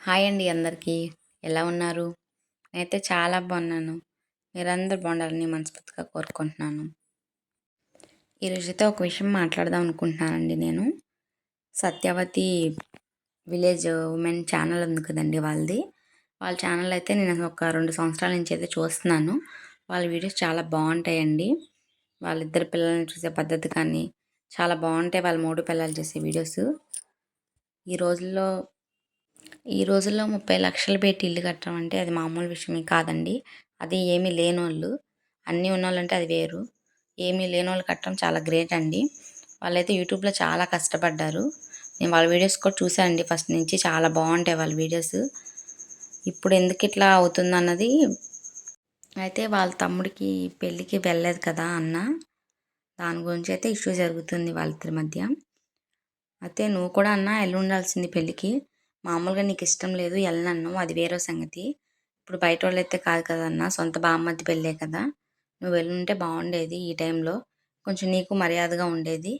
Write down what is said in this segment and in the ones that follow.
Hi అండి అందరికీ. ఎలా ఉన్నారు? నేనైతే చాలా బాగున్నాను. మీరందరూ బాగుండాలని మనస్ఫూర్తిగా కోరుకుంటున్నాను. ఈరోజైతే ఒక విషయం మాట్లాడదాం అనుకుంటున్నానండి నేను. సత్యవతి విలేజ్ ఉమెన్ ఛానల్ ఉంది కదండి వాళ్ళది. వాళ్ళ ఛానల్ అయితే నేను ఒక రెండు సంవత్సరాల నుంచి అయితే చూస్తున్నాను. వాళ్ళ వీడియోస్ చాలా బాగుంటాయండి. వాళ్ళిద్దరు పిల్లల్ని చూసే పద్ధతి కానీ చాలా బాగుంటాయి. వాళ్ళ మూడు పిల్లలు చేసే వీడియోస్. ఈ రోజుల్లో ఈ రోజుల్లో ముప్పై లక్షలు పెట్టి ఇల్లు కట్టడం అంటే అది మామూలు విషయమే కాదండి. అది ఏమీ లేనోళ్ళు అన్నీ ఉన్నోళ్ళంటే అది వేరు. ఏమీ లేనోళ్ళు కట్టడం చాలా గ్రేట్ అండి. వాళ్ళైతే యూట్యూబ్లో చాలా కష్టపడ్డారు. నేను వాళ్ళ వీడియోస్ కూడా చూశానండి ఫస్ట్ నుంచి చాలా బాగుంటాయి వాళ్ళ వీడియోస్. ఇప్పుడు ఎందుకు ఇట్లా అవుతుంది అన్నది అయితే వాళ్ళ తమ్ముడికి పెళ్ళికి వెళ్ళలేదు కదా అన్న. దాని గురించి అయితే ఇష్యూ జరుగుతుంది వాళ్ళిద్దరి మధ్య. అయితే నువ్వు కూడా అన్న వెళ్ళి ఉండాల్సింది పెళ్ళికి. మామూలుగా నీకు ఇష్టం లేదు వెళ్ళనన్ను అది వేరే సంగతి. ఇప్పుడు బయట వాళ్ళు అయితే కాదు కదన్నా సొంత బామ్మది పెళ్ళే కదా. నువ్వు వెళ్ళుంటే బాగుండేది ఈ టైంలో. కొంచెం నీకు మర్యాదగా ఉండేది.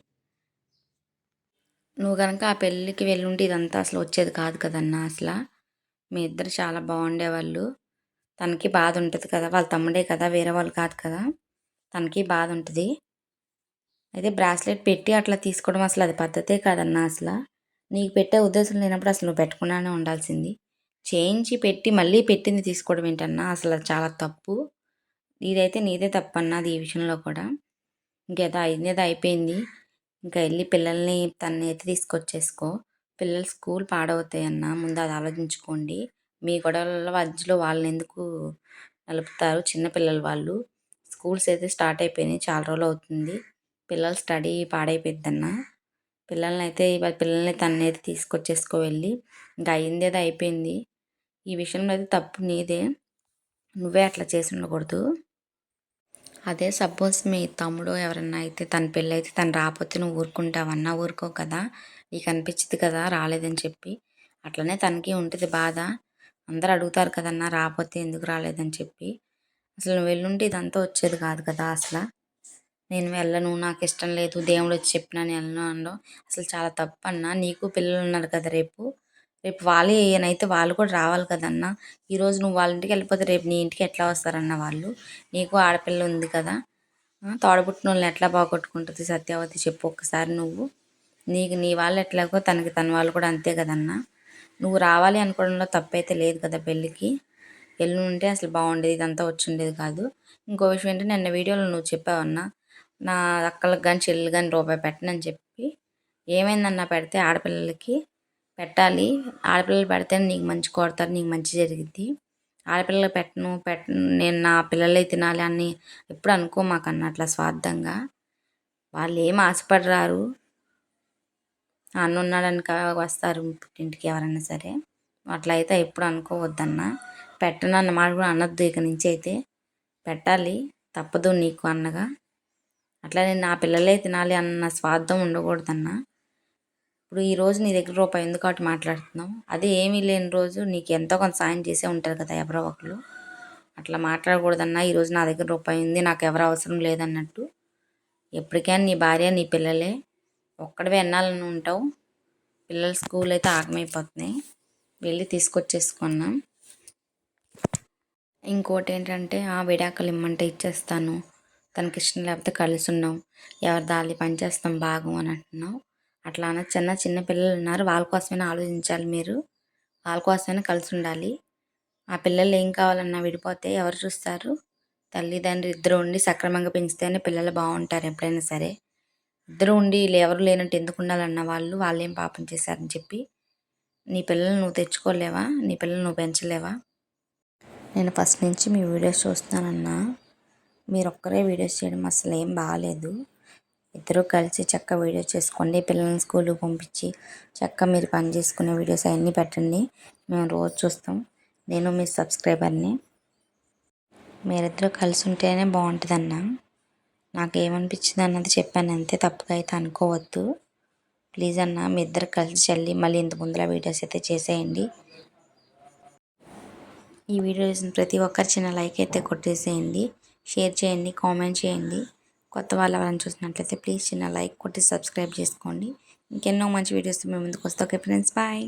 నువ్వు కనుక ఆ పెళ్ళికి వెళ్ళుంటే ఇదంతా అసలు వచ్చేది కాదు కదన్నా అసలు. మీ ఇద్దరు చాలా బాగుండేవాళ్ళు తనకి బాధ ఉంటుంది కదా. వాళ్ళ తమ్ముడే కదా వేరే వాళ్ళు కాదు కదా. తనకి బాధ ఉంటుంది. అయితే బ్రాస్లెట్ పెట్టి అట్లా తీసుకోవడం అసలు అది పద్ధతే కాదన్నా అసలు. నీకు పెట్టే ఉద్దేశం లేనప్పుడు అసలు నువ్వు పెట్టకుండానే ఉండాల్సింది. చేయించి పెట్టి మళ్ళీ పెట్టింది తీసుకోవడం ఏంటన్నా అసలు చాలా తప్పు. ఇదైతే నీదే తప్పన్నది ఈ విషయంలో కూడా. ఇంకేదో అయిందేదో అయిపోయింది. ఇంకా వెళ్ళి పిల్లల్ని తన ఎత్తి తీసుకొచ్చేసుకో. పిల్లలు స్కూల్ పాడవుతాయి ముందు అది ఆలోచించుకోండి. మీ గొడవల మధ్యలో వాళ్ళని ఎందుకు నలుపుతారు? చిన్నపిల్లల వాళ్ళు. స్కూల్స్ అయితే స్టార్ట్ అయిపోయినాయి చాలా రోజులు అవుతుంది. పిల్లల స్టడీ పాడైపోయిద్దన్నా. పిల్లల్ని అయితే పిల్లల్ని తనైతే తీసుకొచ్చేసుకో వెళ్ళి. ఇంకా అది అయిపోయింది. ఈ విషయంలో అయితే తప్పు నీదే. నువ్వే అట్లా చేసి ఉండకూడదు. అదే సపోజ్ మీ తమ్ముడు ఎవరన్నా అయితే తన పెళ్ళి అయితే తను రాకపోతే నువ్వు ఊరుకుంటావన్నా ఊరుకో కదా. నీకు అనిపించింది కదా రాలేదని చెప్పి. అట్లనే తనకి ఉంటుంది బాధ. అందరు అడుగుతారు కదన్నా రాకపోతే ఎందుకు రాలేదని చెప్పి. అసలు నువ్వు వెళ్ళుంటే ఇదంతా వచ్చేది కాదు కదా అసలు. నేను వెళ్ళను నాకు ఇష్టం లేదు దేవుడు వచ్చి చెప్పినా నేను వెళ్ళను అనడం అసలు చాలా తప్పు అన్న. నీకు పిల్లలు ఉన్నారు కదా రేపు. రేపు వాళ్ళే ఏనైతే వాళ్ళు కూడా రావాలి కదన్న. ఈరోజు నువ్వు వాళ్ళ ఇంటికి వెళ్ళిపోతే రేపు నీ ఇంటికి ఎట్లా వస్తారన్న వాళ్ళు. నీకు ఆడపిల్ల ఉంది కదా. తోడబుట్టిన వాళ్ళని ఎట్లా బాగొట్టుకుంటుంది సత్యావతి? చెప్పు ఒక్కసారి నువ్వు. నీకు నీ వాళ్ళు ఎట్లాగో తనకి తన వాళ్ళు కూడా అంతే కదన్నా. నువ్వు రావాలి అనుకోవడంలో తప్పైతే లేదు కదా పెళ్ళికి. ఎల్లు ఉంటే అసలు బాగుండేది ఇదంతా వచ్చి ఉండేది కాదు. ఇంకో విషయం ఏంటంటే నిన్న వీడియోలో నువ్వు చెప్పావన్నా నా అక్కలకు కానీ చెల్లి కానీ రూపాయి పెట్టనని చెప్పి ఏమైందన్నా పెడితే ఆడపిల్లలకి పెట్టాలి. ఆడపిల్లలు పెడితే నీకు మంచి కొడతారు నీకు మంచి జరిగిద్ది. ఆడపిల్లలు పెట్టను పెట్టను నేను నా పిల్లలే తినాలి అని ఎప్పుడు అనుకో మాకన్నా అట్లా స్వార్థంగా. వాళ్ళు ఏం ఆశపడరారు. అన్న ఉన్నాడని వస్తారు ఇంటికి ఎవరైనా సరే. అట్లా అయితే ఎప్పుడు అనుకోవద్దన్నా పెట్టను అన్న మాట కూడా అనొద్దు ఇక నుంచి అయితే. పెట్టాలి తప్పదు నీకు అన్నగా. అట్లా నేను నా పిల్లలే తినాలి అన్న స్వార్థం ఉండకూడదన్నా. ఇప్పుడు ఈ రోజు నీ దగ్గర రూపాయి ఎందుకు అటు మాట్లాడుతున్నావు? అదే ఏమీ లేని రోజు నీకు ఎంతో కొంత సాయం చేసే ఉంటారు కదా ఎవరో ఒకరు అట్లా మాట్లాడకూడదన్నా ఈరోజు నా దగ్గర రూపాయి ఉంది నాకు ఎవరు అవసరం లేదన్నట్టు. ఎప్పటికైనా నీ భార్య నీ పిల్లలే ఒక్కడవే ఎన్నాలని ఉంటావు? పిల్లల స్కూల్ అయితే ఆగమైపోతున్నాయి. వెళ్ళి తీసుకొచ్చేసుకున్నాం ఇంకోటి ఏంటంటే ఆ విడాకులు ఇమ్మంటే ఇచ్చేస్తాను. తనకి ఇష్టం లేకపోతే కలిసి ఉన్నాం ఎవరి దాలి పనిచేస్తాం భాగం అని అంటున్నావు అట్లా అన్న చిన్న చిన్న పిల్లలు ఉన్నారు. వాళ్ళ కోసమైనా ఆలోచించాలి మీరు. వాళ్ళ కోసమైనా కలిసి ఉండాలి. ఆ పిల్లలు ఏం కావాలన్నా విడిపోతే ఎవరు చూస్తారు? తల్లిదండ్రులు ఇద్దరు ఉండి సక్రమంగా పెంచితేనే పిల్లలు బాగుంటారు ఎప్పుడైనా సరే. ఇద్దరు ఉండి ఎవరు లేనట్టు ఎందుకు ఉండాలన్న వాళ్ళు వాళ్ళేం పాపం చేశారని చెప్పి నీ పిల్లలు నువ్వు తెచ్చుకోలేవా? నీ పిల్లలు నువ్వు పెంచలేవా? నేను ఫస్ట్ నుంచి మీ వీడియోస్ చూస్తున్నానన్నా. మీరు ఒక్కరే వీడియోస్ చేయడం అసలు ఏం బాగాలేదు ఇద్దరు కలిసి చక్క వీడియో చేసుకోండి. పిల్లల్ని స్కూల్కి పంపించి చక్క మీరు పని చేసుకునే వీడియోస్ అవన్నీ పెట్టండి. మేము రోజు చూస్తాం. నేను మీ సబ్స్క్రైబర్ని. మీరిద్దరూ కలిసి ఉంటేనే బాగుంటుందన్న. నాకు ఏమనిపించింది అన్నది చెప్పాను. అంతే తప్పుగా అయితే అనుకోవద్దు. ప్లీజ్ అన్న మీ ఇద్దరు కలిసి చల్లి మళ్ళీ ఇంత ముందులా వీడియోస్ అయితే చేసేయండి. ఈ వీడియో చూసిన ప్రతి ఒక్కరు చిన్న లైక్ అయితే కొట్టేసేయండి. షేర్ చేయండి కామెంట్ చేయండి. కొత్త వాళ్ళు ఎవరైనా చూసినట్లయితే ప్లీజ్ చిన్న లైక్ కొట్టి సబ్స్క్రైబ్ చేసుకోండి. ఇంకెన్నో మంచి వీడియోస్ మేము ముందుకు వస్తాం ఓకే ఫ్రెండ్స్ బాయ్.